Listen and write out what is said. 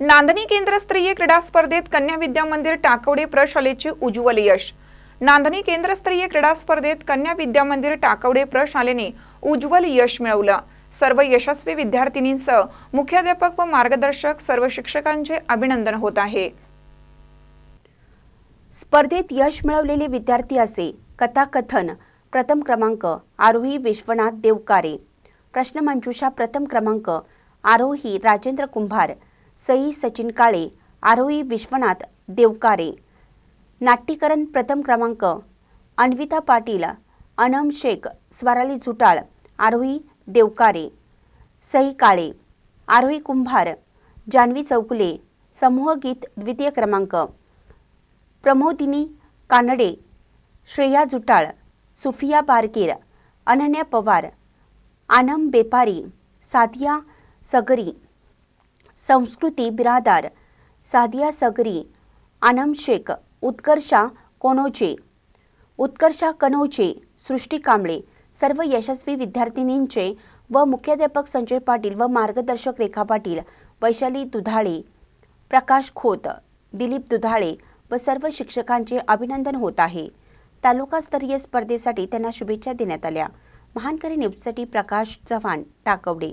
नांदणी केंद्रस्तरीय क्रीडा स्पर्धेत कन्या विद्या मंदिर टाकवडे प्रशालेचे उज्ज्वल यश. नांदणी केंद्रस्तरीय क्रीडा स्पर्धेत कन्या विद्या मंदिर टाकवडे प्रशालेने उज्ज्वल यश मिळवलं. सर्व यशस्वी विद्यार्थिनींसह मुख्याध्यापक व मार्गदर्शक सर्व शिक्षकांचे अभिनंदन होत आहे. स्पर्धेत यश मिळवलेले विद्यार्थी असे कथाकथन प्रथम क्रमांक आरोही विश्वनाथ देवकारे. प्रश्नमंजुषा प्रथम क्रमांक आरोही राजेंद्र कुंभार. सई सचिन काळे आरोही विश्वनाथ देवकारे. नाट्यकरण प्रथम क्रमांक अन्विता पाटील अनम शेख स्वराली झुटाळ आरोही देवकारे. सई काळे आरोही कुंभार जान्हवी चौकुले समूह गीत द्वितीय क्रमांक. प्रमोदिनी कानडे श्रेया जुटाळ सुफिया बारकीर अनन्या पवार आनम बेपारी साधिया सगरी. संस्कृती बिरादार सादिया सगरी आनम शेख उत्कर्षा कोनोचे उत्कर्षा कनोचे सृष्टी कांबळे सर्व यशस्वी विद्यार्थिनींचे व मुख्याध्यापक संजय पाटील व मार्गदर्शक रेखा पाटील वैशाली दुधाळे प्रकाश खोत दिलीप दुधाळे व सर्व शिक्षकांचे अभिनंदन होत आहे. तालुकास्तरीय स्पर्धेसाठी त्यांना शुभेच्छा देण्यात आल्या. महानकरी न्यूजसाठी प्रकाश चव्हाण टाकवडे.